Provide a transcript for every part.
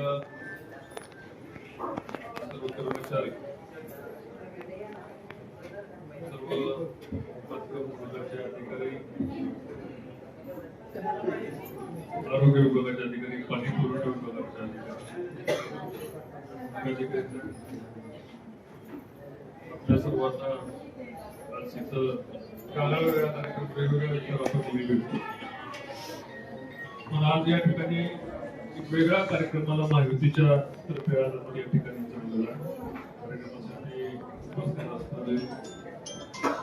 सर्व कर्मचारी सर्व पत्र अधिकारी आरोग्य विभागाचे अधिकारी पाणी पुरवठा विभागाचे अधिकारी आपल्या सर्वांना आज इथं कालावेळा कार्यक्रम वेगवेगळ्या आपण बोलली भेटतो पण आज या ठिकाणी एक वेगळ्या कार्यक्रमाला महायुतीच्या तर्फे आज आपण या ठिकाणी जमलेलो कार्यक्रमासाठी उपस्थित असणारे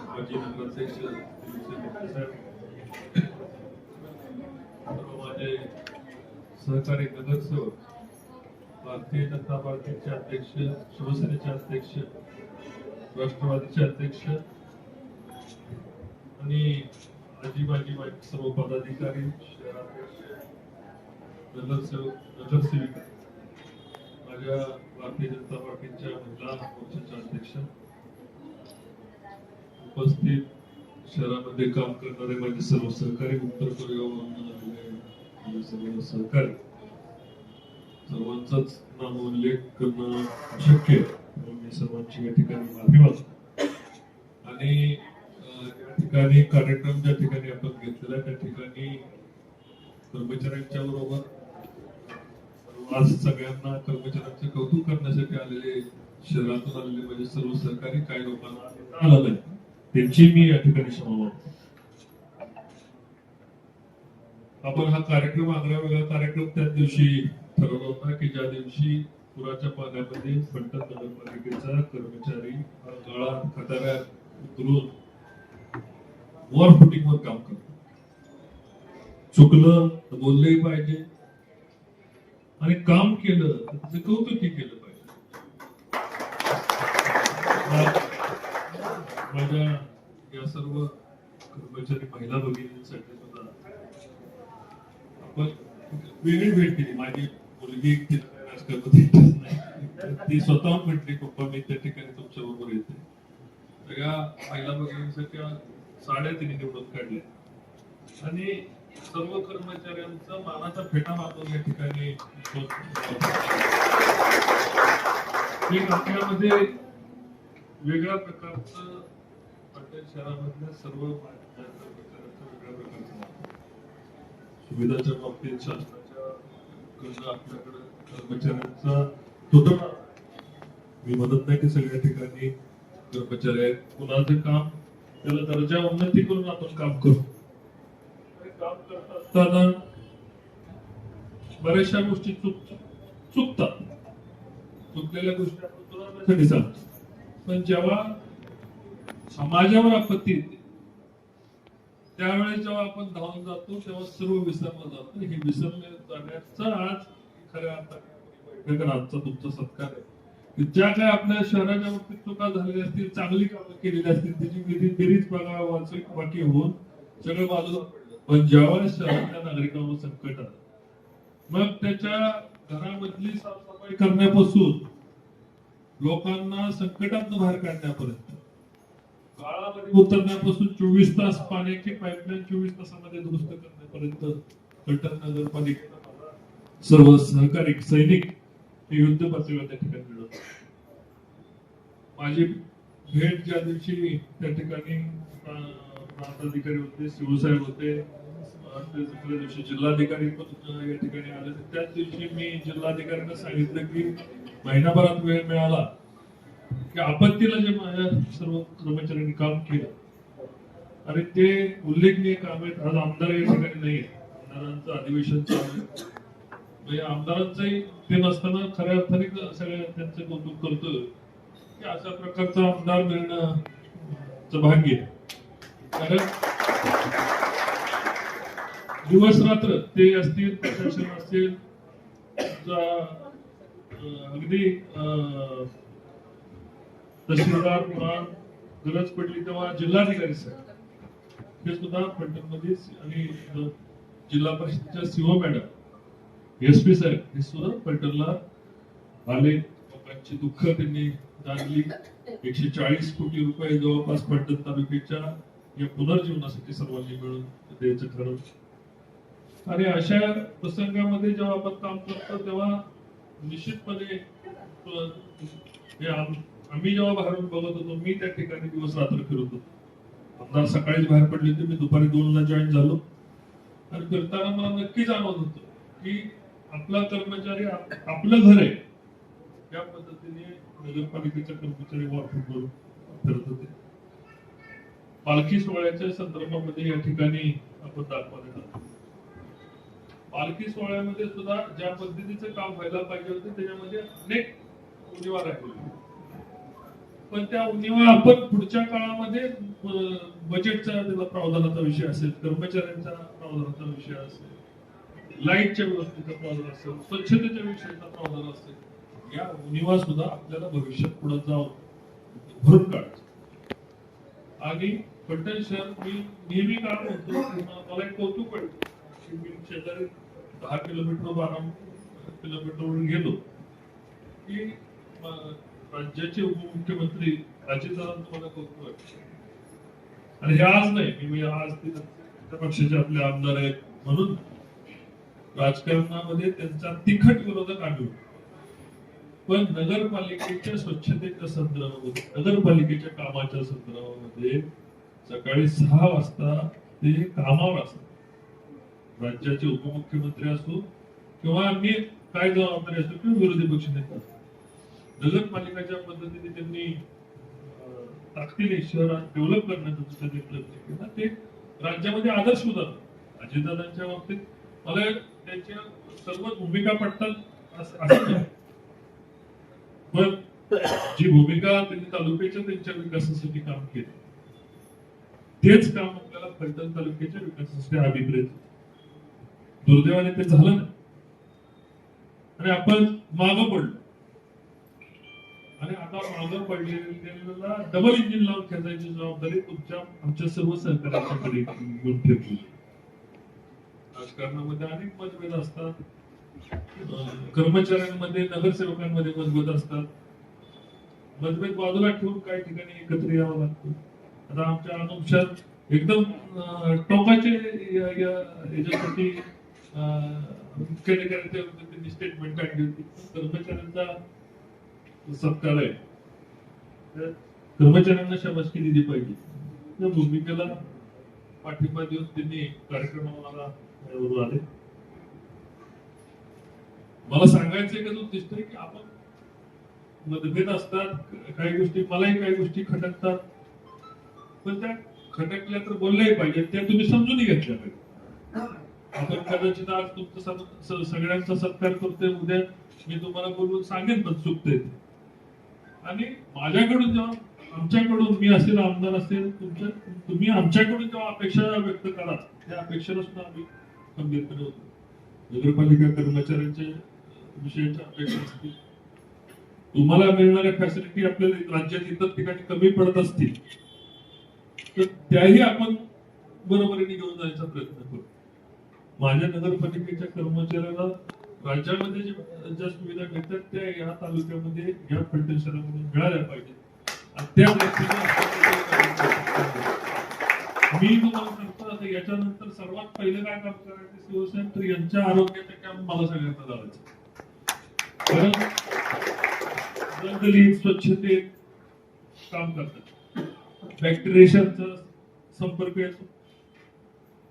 माजी नगराध्यक्ष सर्व माझे सहकारी नगरसेवक भारतीय जनता पार्टीचे अध्यक्ष शिवसेनेचे अध्यक्ष राष्ट्रवादीचे अध्यक्ष आणि आजी माजी सर्व पदाधिकारी नगरसेवक माझ्या भारतीय जनता पार्टीच्या महिला मोर्चाच्या अध्यक्ष. उपस्थित शहरामध्ये काम करणारे माझे सर्व सहकारी उत्तर कोरियावरून सर्व सहकारी. सर्वांचाच नाम उल्लेख करणं शक्य आहे. मी सर्वांची या ठिकाणी माफी मागतो आणि या ठिकाणी कार्यक्रम ज्या ठिकाणी आपण घेतलेला त्या ठिकाणी कर्मचाऱ्यांच्या बरोबर आज सगळ्यांना कर्मचाऱ्यांचे कौतुक करण्यासाठी आलेले शहरातून आलेले म्हणजे सर्व सरकारी काही लोकांना आलं नाही त्यांची मी या ठिकाणी क्षमा आपण हा कार्यक्रम आग्रा वेगळा कार्यक्रम त्याच दिवशी ठरवला होता की ज्या दिवशी पुराच्या पाण्यामध्ये फलटण नगरपालिकेचा कर्मचारी हा गळा खटाऱ्यात उतरून वर फुटिंगवर काम करतो. चुकलं तर बोललंही पाहिजे. आणि काम केलं त्याचं कौतुकी केलं पाहिजे. माझ्या या सर्व कर्मचारी महिला भगिनींसाठी सुद्धा आपण वेगळी भेट दिली. माझी मुलगी तिला राजकारणात नाही ती स्वतः म्हटली पप्पा मी त्या ठिकाणी तुमच्या बरोबर येते. सगळ्या महिला भगिनींसाठी साड्या तिने निवडून काढल्या आणि सर्व कर्मचाऱ्यांचा मानाचा फेटा मारून या ठिकाणी एक आपल्यामध्ये वेगळ्या प्रकारचं पाटण शहरामधल्या सर्व वेगळ्या प्रकारचं सुविधाच्या बाबतीत शासनाच्या आपल्याकडे कर्मचाऱ्यांचा तुटवडा. मी म्हणत नाही की सगळ्या ठिकाणी कर्मचारी आहेत. कुणाचं काम त्याला दर्जा उन्नती करून आपण काम करू. काम करत असताना बऱ्याचशा गोष्टी चुकतात. चुकलेल्या गोष्टी आपण सुधारण्यासाठी सांगतो पण जेव्हा समाजावर आपत्ती येते त्यावेळेस जेव्हा आपण धावून जातो तेव्हा सर्व विसरलं जातं. हे विसरले जाण्याचा आज खऱ्या अर्थाने बैठक आजचा तुमचा सत्कार आहे. की ज्या काय आपल्या शहराच्या बाबतीत चुका झालेल्या असतील चांगली कामं केलेली असतील त्याची बेरीज बघा वाचवी बाकी होऊन सगळं बाजूला पण ज्यावेळेस शहरातल्या नागरिकांवर संकट आलं मग त्याच्या घरामधली साफसफाई करण्यापासून लोकांना संकटातून बाहेर काढण्यापर्यंत काळामध्ये उतरण्यापासून चोवीस तास पाण्याची पाईपलाईन चोवीस तासामध्ये दुरुस्त करण्यापर्यंत कटक नगरपालिकेचा सर्व सहकारी सैनिक हे युद्ध पातळीवर त्या ठिकाणी मिळत माझी भेट ज्या दिवशी त्या ठिकाणी प्रांताधिकारी होते शिवसाहेब होते दुसऱ्या दिवशी जिल्हाधिकारी पण या ठिकाणी आले त्याच दिवशी मी जिल्हाधिकाऱ्यांना सांगितलं की महिनाभरात वेळ मिळाला की आपत्तीला जे माझ्या सर्व कर्मचाऱ्यांनी काम केलं आणि ते उल्लेखनीय काम आहेत आज आमदार या ठिकाणी नाही आमदारांचं अधिवेशन चालू आहे. म्हणजे आमदारांचंही ते नसताना खऱ्या अर्थाने सगळ्या त्यांचं कौतुक करतो की अशा प्रकारचा आमदार मिळणं भाग्य आहे. कारण दिवस रात्र ते असतील प्रशासन असतील अगदी तहसीलदार पुराण गरज पडली तेव्हा जिल्हाधिकारी साहेब. हे सुद्धा फलटणमध्ये आणि जिल्हा परिषदच्या सीओ मॅडम एस पी साहेब हे सुद्धा फलटणला आले. लोकांची दुःख त्यांनी जाणली. एकशे चाळीस कोटी रुपये जवळपास फलटण तालुक्याच्या या पुनर्जीवनासाठी सर्वांनी मिळून द्यायचं ठरवलं आणि अशा प्रसंगामध्ये जेव्हा आपण काम करतो तेव्हा निश्चितपणे आम्ही जेव्हा बाहेरून बघत होतो मी त्या ठिकाणी दिवस रात्र फिरत होतो. आमदार सकाळीच बाहेर पडले होते मी दुपारी दोनला जॉईन झालो. आणि फिरताना मला नक्की जाणवत होतं की आपला कर्मचारी आपलं घर आहे. या पद्धतीने नगरपालिकेच्या कर्मचारी वापरून करून फिरत होते. पालखी सोहळ्याच्या संदर्भामध्ये या ठिकाणी आपण दाखवले जातो पालखी सोहळ्यामध्ये सुद्धा ज्या पद्धतीचं काम व्हायला पाहिजे होते त्याच्यामध्ये अनेक उणीवा राहिल्या पण त्या उणीवा आपण पुढच्या काळामध्ये बजेटचा त्याला प्रावधानाचा विषय असेल कर्मचाऱ्यांचा प्रावधानाचा विषय असेल लाईटच्या व्यवस्थेचा प्रावधान असेल स्वच्छतेच्या विषयाचा प्रावधान असेल या उणीवा सुद्धा आपल्याला भविष्यात पुढे जाऊन भरून काढायचं. आणि फलटण शहर मी नेहमी काम म्हणतो मला एक कौतुक वाटतं. मी शेजारी दहा किलोमीटर बारा किलोमीटरवरून गेलो. की राज्याचे उपमुख्यमंत्री अजितदादांचं मला कौतुक वाटतं? आणि हे आज नाही मी मी आज पक्षाचे आपले आमदार आहेत म्हणून राजकारणामध्ये त्यांचा तिखट विरोधक आम्ही पण नगरपालिकेच्या स्वच्छतेच्या संदर्भामध्ये नगरपालिकेच्या कामाच्या संदर्भामध्ये सकाळी सहा वाजता ते कामावर असतात. राज्याचे उपमुख्यमंत्री असो किंवा मी काय जबाबदारी असो किंवा विरोधी पक्ष नेता पद्धतीने त्यांनी ताकदीने शहरात डेव्हलप करण्याचा प्रयत्न केला ते राज्यामध्ये आदर्श उदाहरण. अजितदादांच्या बाबतीत मला त्यांच्या सर्व भूमिका पडतात असं असं नाही. पण जी भूमिका त्यांनी तालुक्याच्या त्यांच्या विकासासाठी काम केले तेच काम आपल्याला फलटण तालुक्याच्या विकासासाठी अभिप्रेत. दुर्दैवाने ते झालं नाही. आणि आपण माग पडलो. आणि आता मागं पडलेला डबल इंजिन लावून खेचायची जबाबदारी तुमच्या आमच्या सर्व सहकार्याच्याकडे घेऊन ठेवली. राजकारणामध्ये अनेक मतभेद असतात. कर्मचाऱ्यांमध्ये नगरसेवकांमध्ये मतभेद असतात. मतभेद बाजूला ठेवून काही ठिकाणी एकत्र यावं लागतं. आता आमच्या अनुपशात एकदम टोकाचे याच्यासाठी अं, त्यांनी स्टेटमेंट काढली होती. कर्मचाऱ्यांचा सत्कार आहे. कर्मचाऱ्यांना शाबासकी दिली पाहिजे. त्या भूमिकेला पाठिंबा देऊन त्यांनी कार्यक्रमाला आले मला सांगायचं का उद्दिष्ट आहे की आपण मतभेद असतात काही गोष्टी मलाही काही गोष्टी खटकतात. पण त्या खटकल्या तर बोलल्याही पाहिजे त्या तुम्ही समजून घेतल्या पाहिजे आपण कदाचित आज तुमचं सगळ्यांचा सत्कार करतोय. उद्या मी तुम्हाला बोलून सांगेन पण. आणि माझ्याकडून जेव्हा आमच्याकडून मी असेल आमदार असेल तुमच्या तुम्ही आमच्याकडून जेव्हा अपेक्षा व्यक्त करा त्या अपेक्षेला सुद्धा आम्ही खंबीरपणे होतो. नगरपालिका कर्मचाऱ्यांच्या विषयाच्या अपेक्षा असतील तुम्हाला मिळणाऱ्या फॅसिलिटी आपल्याला राज्यात इतर ठिकाणी कमी पडत असतील. तर त्याही आपण बरोबरीने घेऊन जायचा प्रयत्न करू. माझ्या नगरपालिकेच्या कर्मचाऱ्याला राज्यामध्ये जे- ज्या सुविधा मिळतात त्या या तालुक्यामध्ये या फलटण शहरामध्ये मिळाल्या पाहिजेत. आणि त्या मी तुम्हाला सांगतो आता याच्यानंतर सर्वात पहिले काय काम करायचं शिवसेना तर यांच्या आरोग्याचं काम मला सगळ्यांना लावायचं. कारण दलदलीत स्वच्छतेत काम करतात. बॅक्टेरियाचा संपर्क येतो.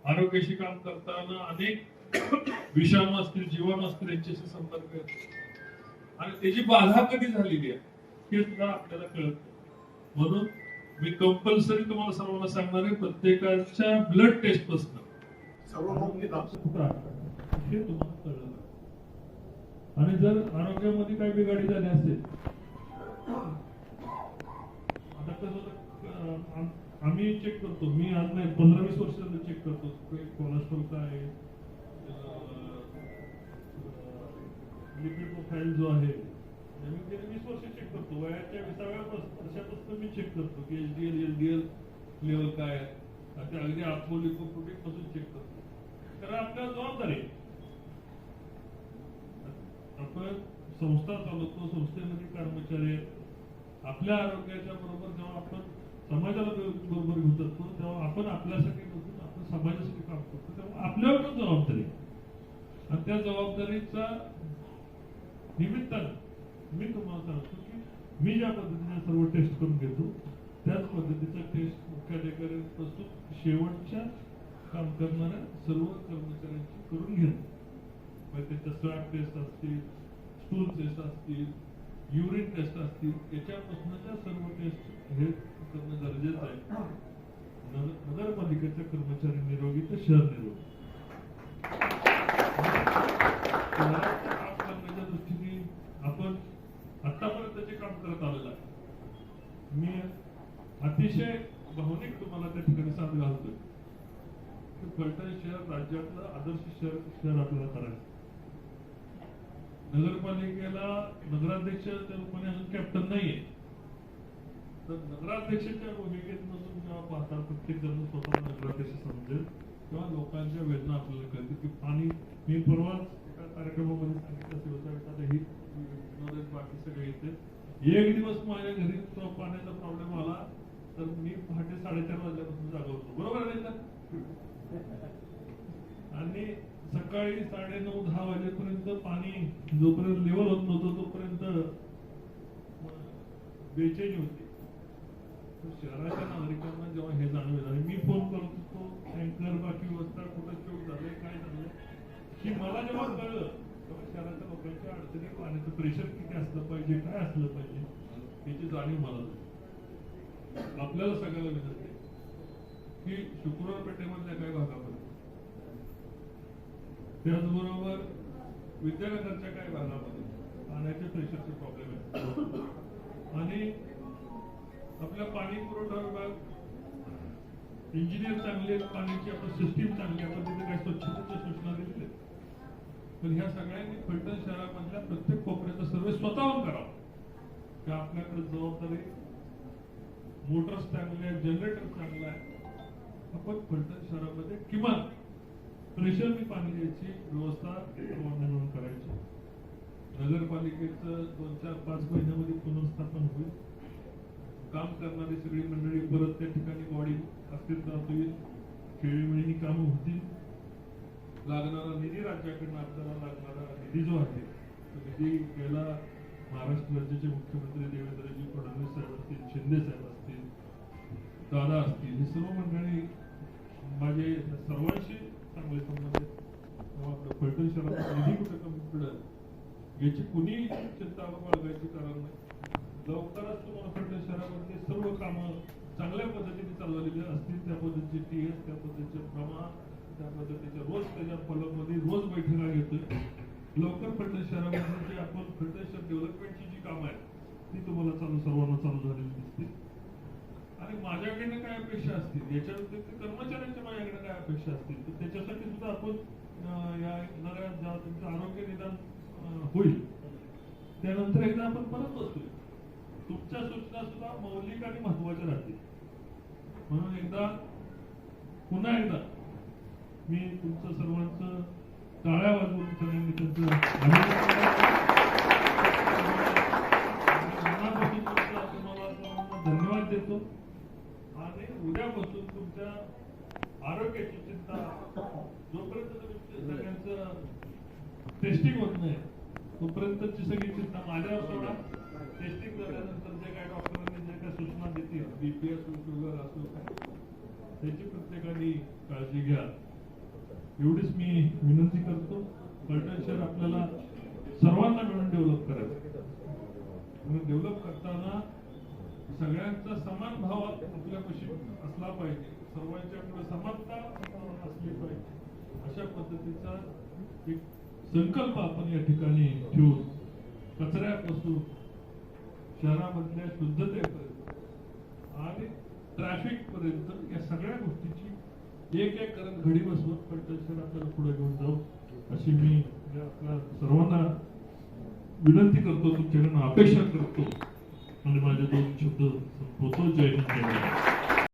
आरोग्याशी काम करताना अनेक विषाणू असतील जीवाणू असतील यांच्याशी संपर्क येतो. आणि त्याची बाधा कधी झालेली आहे हे सुद्धा आपल्याला कळत. म्हणून मी कंपल्सरी तुम्हाला सर्वांना सांगणार आहे प्रत्येकाच्या ब्लड टेस्टपासून. हे तुम्हाला कळलं. आणि जर आरोग्यामध्ये काही बिघाडी झाली असेल आता कसं आम्ही चेक करतो. मी आज नाही पंधरा वीस वर्ष चेक करतो. कोलेस्ट्रॉल काय आहे लिपिड प्रोफाईल जो आहे म्हणजे मी गेले वीस वर्ष चेक करतो. वयाच्या विसाव्या वर्षापासून मी चेक करतो की H D L L D L level काय आहे. ते अगदी आत्मो लिपोप्रोटीन पासून चेक करतो. कारण आपल्या जबाबदारी. आपण संस्था चालवतो संस्थेमध्ये कर्मचारी आपल्या आरोग्याच्या बरोबर जेव्हा आपण समाजाला बरोबर घेऊन जातो तेव्हा आपण आपल्यासाठी नसून आपण समाजासाठी काम करतो. तेव्हा आपल्यावर पण जबाबदारी आणि त्या जबाबदारीचा निमित्तानं मी तुम्हाला सांगतो की मी ज्या पद्धतीने सर्व टेस्ट करून घेतो त्याच पद्धतीचा टेस्ट मुख्याधिकाऱ्यांपासून शेवटच्या काम करणाऱ्या सर्व कर्मचाऱ्यांची करून घेणं. मग त्याच्या स्वॅब टेस्ट असतील स्टूल टेस्ट असतील युरिन टेस्ट असतील याच्यापासूनच्या सर्व टेस्ट हे करणं गरजेचं आहे. नगर- नगरपालिकेचे कर्मचारी निरोगी तर शहर निरोगी. काम करण्याच्या दृष्टीने आपण आतापर्यंत जे काम करत आलेलं आहे मी अतिशय भावनिक तुम्हाला त्या ठिकाणी सांग घालतोय की फलटण शहर राज्यातलं आदर्श शहर शहर आपल्याला करायचं. नगरपालिकेला नगराध्यक्ष त्या रूपाने अजून कॅप्टन नाहीये. तर नगराध्यक्षाच्या भूमिकेतून जेव्हा पाहता प्रत्येक जण स्वतः नगराध्यक्ष समजेल तेव्हा लोकांच्या वेदना आपल्याला कळते की पाणी मी परवाच एका कार्यक्रमामध्ये सांगितलं शिवसाहेब ही विनोद बाकी सगळे येते. एक दिवस माझ्या घरी पाण्याचा प्रॉब्लेम आला तर मी पहाटे साडेचार वाजल्यापासून जागा होतो. बरोबर आहे का? आणि सकाळी साडे नऊ दहा वाजेपर्यंत पाणी जोपर्यंत लेवल होत नव्हतं तोपर्यंत बेचैनी होती तर शहराच्या नागरिकांना जेव्हा हे जाणवेल आणि मी फोन करत होतो टँकर बाकी व्यवस्था कुठं चोक झाले काय झालं की मला जेव्हा कळलं तेव्हा शहराच्या लोकांच्या अडचणी पाण्याचं प्रेशर किती असलं पाहिजे काय असलं पाहिजे याची जाणीव मला झाली. आपल्याला सगळ्याला विनंती की शुक्रवार पेठेमधल्या काही भागामध्ये त्याचबरोबर विद्यानगरच्या काही भागामध्ये पाण्याचे प्रेशरचे प्रॉब्लेम आहे आणि आपला पाणी पुरवठा विभाग इंजिनियर चांगले आहेत, पाण्याची आपण सिस्टीम चांगली आपण तिथे काही स्वच्छतेच्या सूचना दिलेल्या पण ह्या सगळ्यांनी फलटण शहरामधल्या प्रत्येक कोपऱ्याचा सर्वे स्वतःहून करावा. का आपल्याकडे जबाबदारी? मोटर्स चांगले आहेत जनरेटर चांगला आहे. आपण फलटण शहरामध्ये किमान प्रेशरने पाणी द्यायची व्यवस्था म्हणून करायची. नगरपालिकेचं दोन चार पाच महिन्यामध्ये पुनर्स्थापन होईल. काम करणारी सगळी मंडळी परत त्या ठिकाणी बॉडी अस्तित्वात येईल. खेळीमेळीनी कामं होतील. लागणारा निधी राज्याकडनं आपल्याला लागणारा निधी जो आहे तो निधी गेला महाराष्ट्र राज्याचे मुख्यमंत्री देवेंद्रजी फडणवीस साहेब असतील शिंदे साहेब असतील दादा असतील ही सर्व मंडळी माझे सर्वांशी चांगले संबंध आपलं फलटण शहरात निधी कुठे कमी पडेल? याची कुणीही चिंता बाळगायची कारण नाही. लवकरच तुम्हाला फलटण शहरामध्ये सर्व कामं चांगल्या पद्धतीने चालवलेली असतील. त्या पद्धतीचे टीएस त्या पद्धतीचे प्रमाण त्या पद्धतीचे रोज त्याच्या फॉलोमध्ये रोज बैठका घेतोय. लवकर फलटण शहरामध्ये जे आपण फलटण शहर डेव्हलपमेंटची जी कामं आहेत ती तुम्हाला चालू सर्वांना चालू झालेली दिसतील. आणि माझ्याकडनं काय अपेक्षा असतील? याच्या व्यतिरिक्त कर्मचाऱ्यांच्या माझ्याकडे काय अपेक्षा असतील? तर त्याच्यासाठी सुद्धा आपण या येणाऱ्या ज्या तुमचं आरोग्य निदान होईल. त्यानंतर एकदा आपण परत बसूया तुमच्या सूचना सुद्धा मौलिक आणि महत्त्वाच्या राहतील. म्हणून एकदा पुन्हा एकदा मी तुमचं सर्वांचं टाळ्या वाजवून सगळ्यांनी त्यांचं धन्यवाद देतो. आणि उद्यापासून तुमच्या आरोग्याची चिंता जोपर्यंत तुमच्या सगळ्यांचं टेस्टिंग होत नाही तोपर्यंतची सगळी चिंता माझ्यावर सोडा. टेस्टिंग झाल्यानंतर जे काय डॉक्टरांनी जे काय सूचना देतील बीपी असो शुगर असो काय त्याची प्रत्येकाने काळजी घ्या. एवढीच मी विनंती करतो. फलटण शहर आपल्याला सर्वांना मिळून डेव्हलप करायचं. म्हणून डेव्हलप करताना सगळ्यांचा समान भाव आपल्यापाशी असला पाहिजे. सर्वांच्याकडे समानता असली पाहिजे. अशा पद्धतीचा एक संकल्प आपण या ठिकाणी ठेवून कचऱ्यापासून शहरामधल्या शुद्धतेपर्यंत आणि ट्रॅफिक पर्यंत या सगळ्या गोष्टीची एक एक करत घडी बसवत पण शहराकडे पुढे घेऊन जाऊ अशी मी आपल्या सर्वांना विनंती करतो तुमच्याकडनं अपेक्षा करतो. आणि माझे दोन शब्द संपवतो जय हिंद जय महाराष्ट्र